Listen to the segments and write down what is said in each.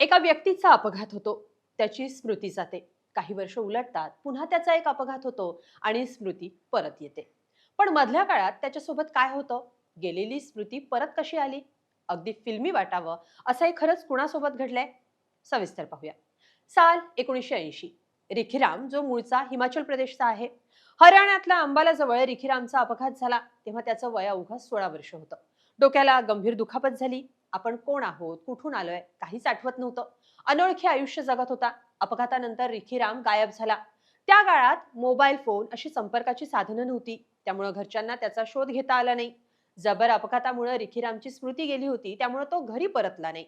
एका व्यक्तीचा अपघात होतो. त्याची स्मृती जाते. काही वर्ष उलटतात पुन्हा त्याचा एक अपघात होतो आणि स्मृती परत येते. पण मधल्या काळात त्याच्यासोबत काय होतं? गेलेली स्मृती परत कशी आली? अगदी फिल्मी वाटावं असं हे खरंच कुणासोबत घडलंय? सविस्तर पाहूया. साल एकोणीसशे ऐंशी. रिखीराम जो मूळचा हिमाचल प्रदेशचा आहे. हरियाणातल्या अंबाला जवळ रिखीरामचा अपघात झाला. तेव्हा त्याचं वय अवघं सोळा वर्ष होतं. डोक्याला गंभीर दुखापत झाली. आपण कोण आहोत? कुठून आलोय? काहीच आठवत नव्हतं. अनोळखी आयुष्य जगत होता. अपघातानंतर रिखीराम गायब झाला. त्या काळात मोबाईल फोन अशी संपर्काची साधनं नव्हती. त्यामुळं घरच्यांना त्याचा शोध घेता आला नाही. जबर अपघातामुळे रिखीरामची स्मृती गेली होती. त्यामुळे तो घरी परतला नाही.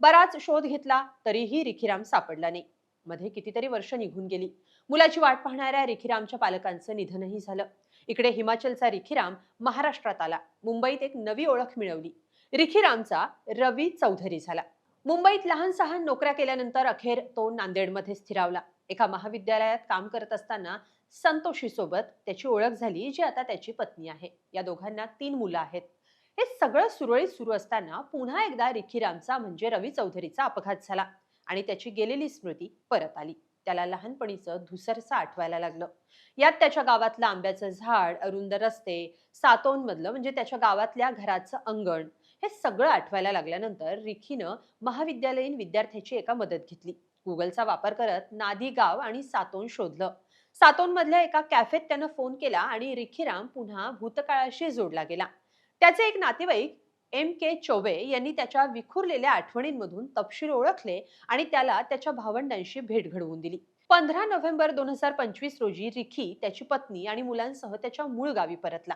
बराच शोध घेतला तरीही रिखीराम सापडला नाही. मध्ये कितीतरी वर्ष निघून गेली. मुलाची वाट पाहणाऱ्या रिखीरामच्या पालकांचं निधनही झालं. इकडे हिमाचलचा रिखीराम महाराष्ट्रात आला. मुंबईत एक नवी ओळख मिळवली. रिखीरामचा रवी चौधरी झाला. मुंबईत लहान सहान नोकऱ्या केल्यानंतर अखेर तो नांदेडमध्ये स्थिरावला. एका महाविद्यालयात काम करत असताना संतोषी सोबत त्याची ओळख झाली जी आता त्याची पत्नी आहे. या दोघांना तीन मुलं आहेत. हे सगळं सुरळीत सुरू असताना पुन्हा एकदा रिखीरामचा म्हणजे रवी चौधरीचा अपघात झाला आणि त्याची गेलेली स्मृती परत आली. त्याला लहानपणीचं धुसरसं आठवायला लागलं. यात त्याच्या गावातलं आंब्याचं झाड अरुंद रस्ते सातोन मधलं म्हणजे त्याच्या गावातल्या घराचं अंगण हे सगळं आठवायला लागल्यानंतर रिखीनं महाविद्यालयीन विद्यार्थ्याची एका मदत घेतली. गुगलचा वापर करत नादी गाव आणि सातोन शोधलं. सातोन मधल्या एका कॅफेत त्यानं फोन केला आणि रिखीराम पुन्हा भूतकाळाशी जोडला गेला. त्याचे एक नातेवाईक एम के चोबे यांनी त्याच्या विखुरलेल्या आठवणींमधून तपशील ओळखले आणि त्याला त्याच्या भावंडांशी भेट घडवून दिली. पंधरा नोव्हेंबर दोन हजार पंचवीस रोजी रिखी त्याची पत्नी आणि मुलांसह त्याच्या मूळ गावी परतला.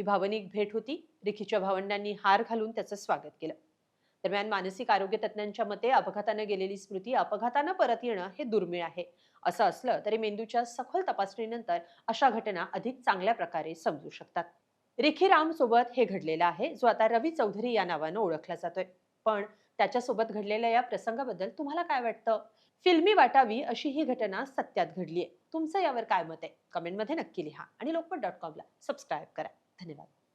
ही भावनिक भेट होती. रिखीच्या भावंडांनी हार घालून त्याचं स्वागत केलं. दरम्यान मानसिक आरोग्य तज्ज्ञांच्या मते अपघातानं गेलेली स्मृती अपघातानं परत येणं हे दुर्मिळ आहे. असं असलं तरी मेंदूच्या सखोल तपासणीनंतर अशा घटना अधिक चांगल्या प्रकारे समजू शकतात. रिखी सोबत हे घडलेलं आहे जो आता रवी चौधरी या नावानं ओळखला जातोय. पण त्याच्यासोबत घडलेल्या या प्रसंगाबद्दल तुम्हाला काय वाटतं? फिल्मी वाटावी अशी ही घटना सत्यात घडलीय. तुमचं यावर काय मत आहे? कमेंटमध्ये नक्की लिहा आणि लोकमत डॉट कॉमला सबस्क्राईब करा. धन्यवाद